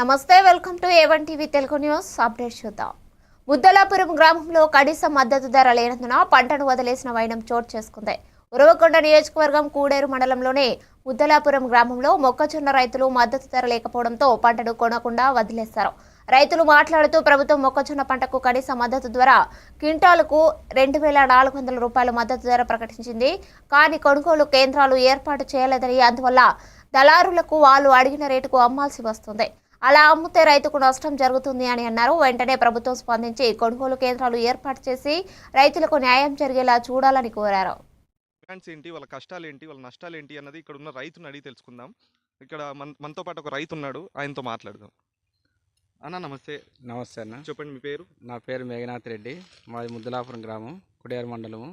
నమస్తే welcome to A one TV Telugu news update చూద్దాం. ముద్దలాపురం గ్రామంలో కనీస మద్దతు ధర లేనందున పంటను వదిలేసిన వైనం చోటు చేసుకుంది. ఉరవకొండ నియోజకవర్గం కూడేరు మండలంలోనే ముద్దలాపురం గ్రామంలో మొక్కజొన్న రైతులు మద్దతు ధర లేకపోవడంతో పంటను కొనకుండా వదిలేశారు. రైతులు మాట్లాడుతూ ప్రభుత్వం మొక్కజొన్న పంటకు కనీస మద్దతు ధర క్వింటాలకు రెండు వేల నాలుగు వందల రూపాయల మద్దతు ధర ప్రకటించింది. కానీ కొనుగోలు కేంద్రాలు ఏర్పాటు చేయలేదని అందువల్ల దళారులకు వాళ్ళు అడిగిన రేటుకు అమ్మాల్సి వస్తుంది. అలా అమ్మితే రైతుకు నష్టం జరుగుతుంది అని అన్నారు. వెంటనే ప్రభుత్వం స్పందించి కొనుగోలు కేంద్రాలు ఏర్పాటు చేసి రైతులకు న్యాయం జరిగేలా చూడాలని కోరారు. డిమాండ్స్ ఏంటి వాళ్ళ కష్టాలు ఏంటి వాళ్ళ నష్టాలు ఏంటి అన్నది ఇక్కడ ఉన్న రైతుని అడిగి తెలుసుకుందాం. ఇక్కడ మన మనతో పాటు ఒక రైతు ఉన్నాడు ఆయనతో మాట్లాడదాం. అన్న నమస్తే. నమస్తే అన్న. చెప్పండి మీ పేరు? నా పేరు మేఘనాథ్ రెడ్డి మాది ముద్దలాపురం గ్రామం కుడియారు మండలము.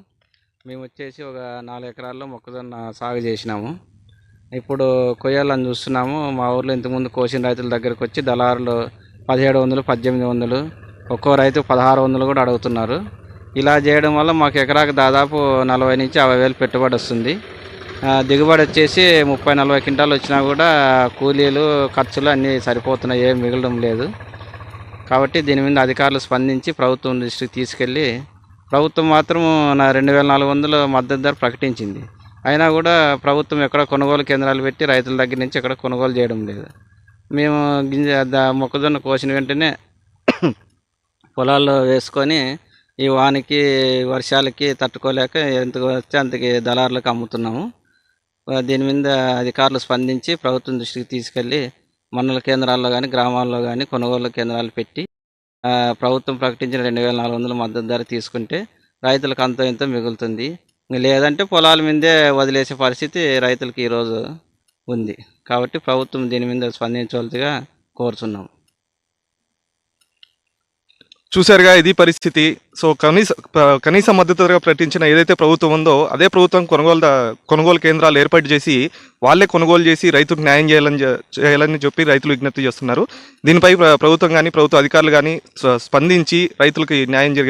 మేము వచ్చేసి ఒక నాలుగు ఎకరాల్లో మొక్కజొన్న సాగు చేసినాము. ఇప్పుడు కొయ్యాలని చూస్తున్నాము. మా ఊర్లో ఇంతకుముందు కోసిన రైతుల దగ్గరికి వచ్చి దళారులు పదిహేడు వందలు పద్దెనిమిది వందలు ఒక్కో రైతు పదహారు వందలు కూడా అడుగుతున్నారు. ఇలా చేయడం వల్ల మాకు ఎకరాకు దాదాపు నలభై నుంచి యాభై వేలు పెట్టుబడి వస్తుంది. దిగుబడి వచ్చేసి ముప్పై నలభై క్వింటాలు వచ్చినా కూడా కూలీలు ఖర్చులు అన్నీ సరిపోతున్నాయి. ఏం మిగలడం లేదు. కాబట్టి దీని మీద అధికారులు స్పందించి ప్రభుత్వం దృష్టికి తీసుకెళ్ళి ప్రభుత్వం మాత్రం నా రెండు వేల నాలుగు వందలు మద్దతు ధర ప్రకటించింది. అయినా కూడా ప్రభుత్వం ఎక్కడ కొనుగోలు కేంద్రాలు పెట్టి రైతుల దగ్గర నుంచి ఎక్కడ కొనుగోలు చేయడం లేదు. మేము గింజ మొక్కజొన్న కోసిన వెంటనే పొలాల్లో వేసుకొని ఈ వానికి వర్షాలకి తట్టుకోలేక ఎంత వస్తే అంతకి దళారులకు అమ్ముతున్నాము. దీని మీద అధికారులు స్పందించి ప్రభుత్వం దృష్టికి తీసుకెళ్ళి మండల కేంద్రాల్లో కానీ గ్రామాల్లో కానీ కొనుగోలు కేంద్రాలు పెట్టి ప్రభుత్వం ప్రకటించిన రెండు వేల నాలుగు వందల మద్దతు ధర తీసుకుంటే రైతులకు అంత ఇంతో మిగులుతుంది. లేదంటే పొలాల మీదే వదిలేసే పరిస్థితి రైతులకి ఈరోజు ఉంది. కాబట్టి ప్రభుత్వం దీని మీద స్పందించవలసిగా కోరుతున్నాం. చూశారుగా ఇది పరిస్థితి. సో కనీస కనీస మద్దతు ధర ప్రకటించిన ఏదైతే ప్రభుత్వం ఉందో అదే ప్రభుత్వం కొనుగోలు కొనుగోలు కేంద్రాలు ఏర్పాటు చేసి వాళ్ళే కొనుగోలు చేసి రైతుకు న్యాయం చేయాలని చేయాలని చెప్పి రైతులు విజ్ఞప్తి చేస్తున్నారు. దీనిపై ప్రభుత్వం కానీ ప్రభుత్వ అధికారులు కానీ స్పందించి రైతులకు న్యాయం జరిగే